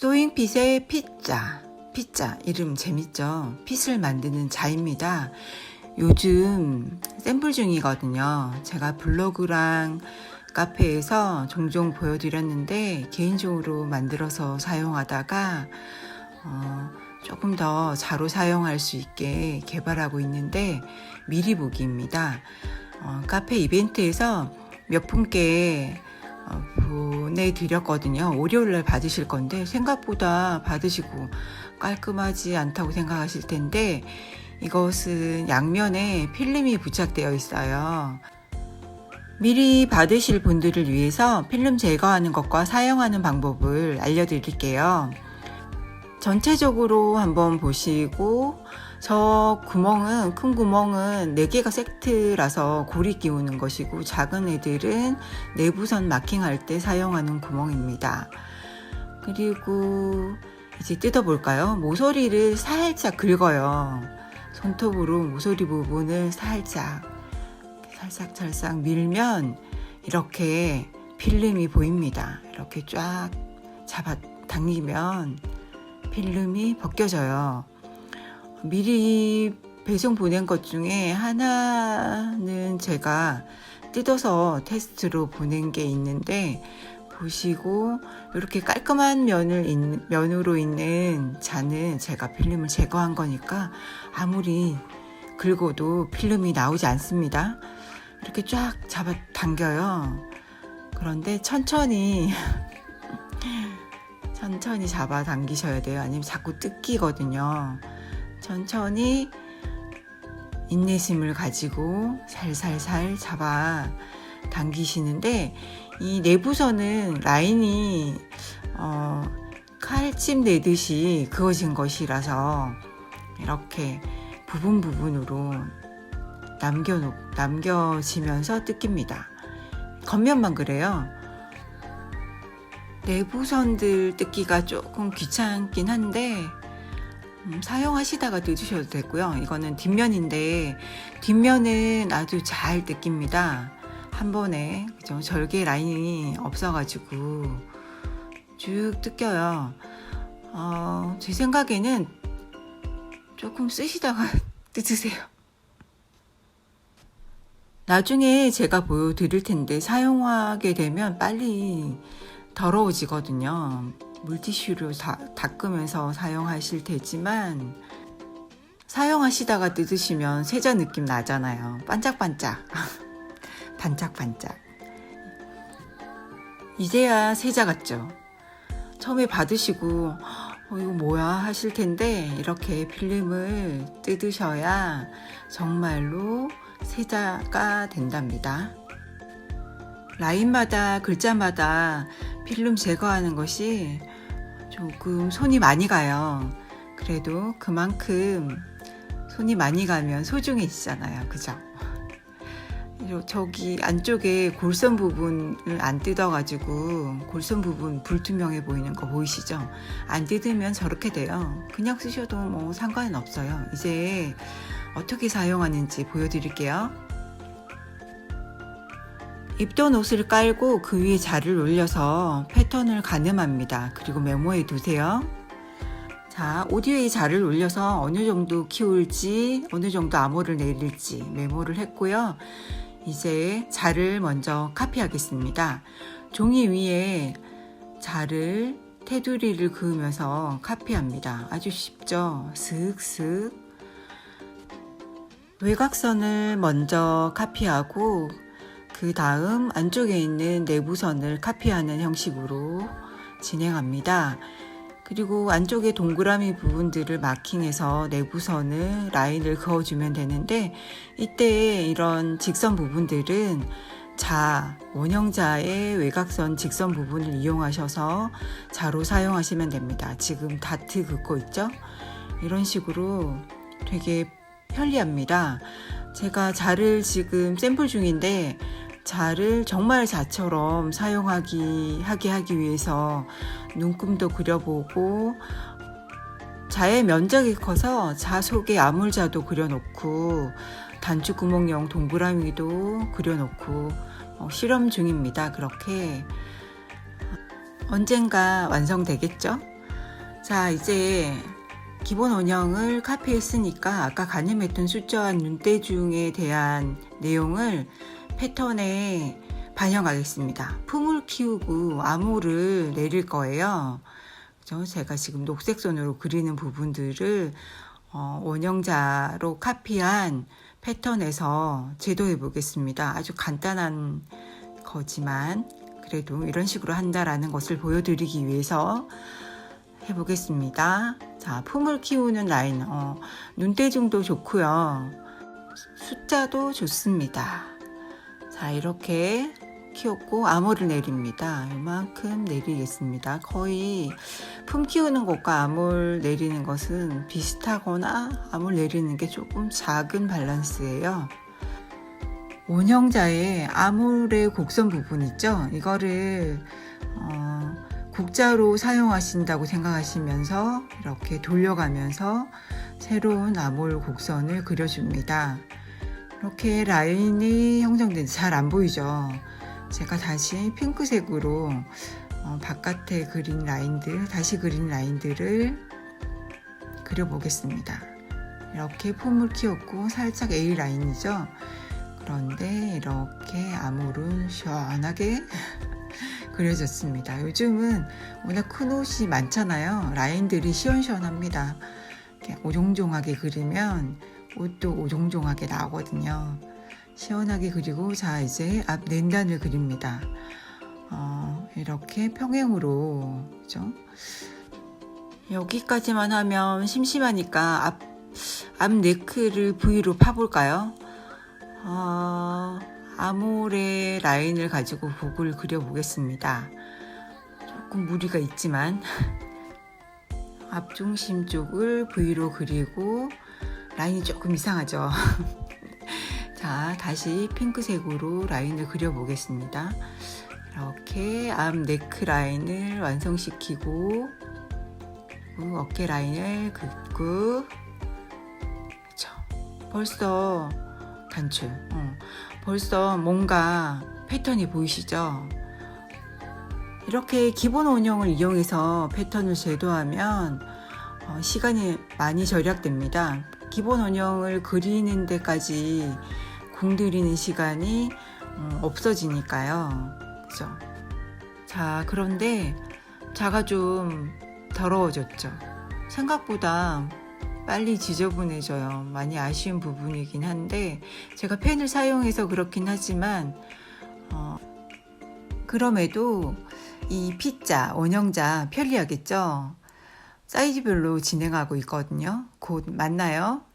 소잉핏의 피자. 피자. 이름 재밌죠? 핏을 만드는 자입니다. 요즘 샘플 중이거든요. 제가 블로그랑 카페에서 종종 보여드렸는데 개인적으로 만들어서 사용하다가 어, 조금 더 자로 사용할 수 있게 개발하고 있는데 미리 보기입니다. 어, 카페 이벤트에서 몇 분께 어, 보내드렸거든요. 월요일날 받으실 건데 생각보다 받으시고 깔끔하지 않다고 생각하실 텐데 이것은 양면에 필름이 부착되어 있어요. 미리 받으실 분들을 위해서 필름 제거하는 것과 사용하는 방법을 알려드릴게요. 전체적으로 한번 보시고 저 구멍은 큰 구멍은 4개가 세트라서 고리 끼우는 것이고 작은 애들은 내부선 마킹할 때 사용하는 구멍입니다. 그리고 이제 뜯어볼까요? 모서리를 살짝 긁어요. 손톱으로 모서리 부분을 살짝 살짝 살짝 밀면 이렇게 필름이 보입니다. 이렇게 쫙 잡아 당기면 필름이 벗겨져요. 미리 배송 보낸 것 중에 하나는 제가 뜯어서 테스트로 보낸 게 있는데 보시고 이렇게 깔끔한 면을 면으로 있는 잔은 제가 필름을 제거한 거니까 아무리 긁어도 필름이 나오지 않습니다. 이렇게 쫙 잡아 당겨요. 그런데 천천히 천천히 잡아 당기셔야 돼요. 아니면 자꾸 뜯기거든요. 천천히 인내심을 가지고 살살살 잡아 당기시는데 이 내부선은 라인이 어, 칼집 내듯이 그어진 것이라서 이렇게 부분 부분으로 남겨 남겨지면서 뜯깁니다. 겉면만 그래요. 내부선들 뜯기가 조금 귀찮긴 한데 음, 사용하시다가 뜯으셔도 되고요. 이거는 뒷면인데 뒷면은 아주 잘 뜯깁니다. 한 번에 그죠? 절개 라인이 없어가지고 쭉 뜯겨요. 어, 제 생각에는 조금 쓰시다가 뜯으세요. 나중에 제가 보여드릴 텐데 사용하게 되면 빨리 더러워지거든요. 물티슈로 다, 닦으면서 사용하실 테지만 사용하시다가 뜯으시면 세자 느낌 나잖아요. 반짝반짝. 반짝반짝. 이제야 세자 같죠? 처음에 받으시고 어, 이거 뭐야 하실 텐데 이렇게 필름을 뜯으셔야 정말로 세자가 된답니다. 라인마다 글자마다 필름 제거하는 것이 조금 손이 많이 가요. 그래도 그만큼 손이 많이 가면 소중해지잖아요. 그죠? 저기 안쪽에 골선 부분을 안 뜯어가지고 골선 부분 불투명해 보이는 거 보이시죠? 안 뜯으면 저렇게 돼요. 그냥 쓰셔도 뭐 상관은 없어요. 이제 어떻게 사용하는지 보여드릴게요. 입던 옷을 깔고 그 위에 자를 올려서 패턴을 가늠합니다. 그리고 메모해 두세요. 자, 오디오에 자를 올려서 어느 정도 키울지, 어느 정도 암호를 내릴지 메모를 했고요. 이제 자를 먼저 카피하겠습니다. 종이 위에 자를 테두리를 그으면서 카피합니다. 아주 쉽죠? 슥슥. 외곽선을 먼저 카피하고 그 다음 안쪽에 있는 내부선을 카피하는 형식으로 진행합니다. 그리고 안쪽에 동그라미 부분들을 마킹해서 내부선을 라인을 그어주면 되는데 이때 이런 직선 부분들은 자, 원형자의 외곽선 직선 부분을 이용하셔서 자로 사용하시면 됩니다. 지금 다트 긋고 있죠? 이런 식으로 되게 편리합니다. 제가 자를 지금 샘플 중인데 자를 정말 자처럼 사용하기 하게 하기 위해서 눈금도 그려보고 자의 면적이 커서 자 속에 아물자도 그려놓고 단추 구멍용 동그라미도 그려놓고 어, 실험 중입니다. 그렇게 언젠가 완성되겠죠? 자, 이제 기본 원형을 카피했으니까 아까 가늠했던 숫자와 눈대중에 대한 내용을 패턴에 반영하겠습니다. 품을 키우고 암호를 내릴 거예요. 그죠? 제가 지금 녹색 손으로 그리는 부분들을 어, 원형자로 카피한 패턴에서 제도해 보겠습니다. 아주 간단한 거지만 그래도 이런 식으로 한다라는 것을 보여드리기 위해서 해보겠습니다. 자, 품을 키우는 라인, 어, 눈대중도 좋고요. 숫자도 좋습니다. 자, 이렇게 키웠고 암호를 내립니다. 이만큼 내리겠습니다. 거의 품 키우는 것과 암홀 내리는 것은 비슷하거나 암홀 내리는 게 조금 작은 밸런스예요. 원형자의 암홀의 곡선 부분 있죠? 이거를 어, 국자로 사용하신다고 생각하시면서 이렇게 돌려가면서 새로운 암홀 곡선을 그려줍니다. 이렇게 라인이 형성된 잘 안 보이죠? 제가 다시 핑크색으로 어, 바깥에 그린 라인들, 다시 그린 라인들을 그려보겠습니다. 이렇게 폼을 키웠고 살짝 A 라인이죠. 그런데 이렇게 암호를 시원하게 그려졌습니다. 요즘은 워낙 큰 옷이 많잖아요. 라인들이 시원시원합니다. 이렇게 오종종하게 그리면 옷도 오종종하게 나오거든요. 시원하게 그리고 자 이제 앞 낸단을 그립니다. 어, 이렇게 평행으로 그죠? 여기까지만 하면 심심하니까 앞, 앞 네크를 V로 파볼까요? 어, 아모레 라인을 가지고 복을 그려보겠습니다. 조금 무리가 있지만 앞중심 쪽을 V로 그리고 라인이 조금 이상하죠. 자, 다시 핑크색으로 라인을 그려 보겠습니다. 이렇게 앞 네크 라인을 완성시키고 어깨 라인을 긋고 그쵸. 벌써 단추. 어. 벌써 뭔가 패턴이 보이시죠? 이렇게 기본 원형을 이용해서 패턴을 제도하면 어, 시간이 많이 절약됩니다. 기본 원형을 그리는 데까지 공들이는 시간이 어, 없어지니까요. 그죠? 자, 그런데 자가 좀 더러워졌죠. 생각보다 빨리 지저분해져요. 많이 아쉬운 부분이긴 한데 제가 펜을 사용해서 그렇긴 하지만 어, 그럼에도 이 P자 원형자 편리하겠죠. 사이즈별로 진행하고 있거든요. 곧 만나요.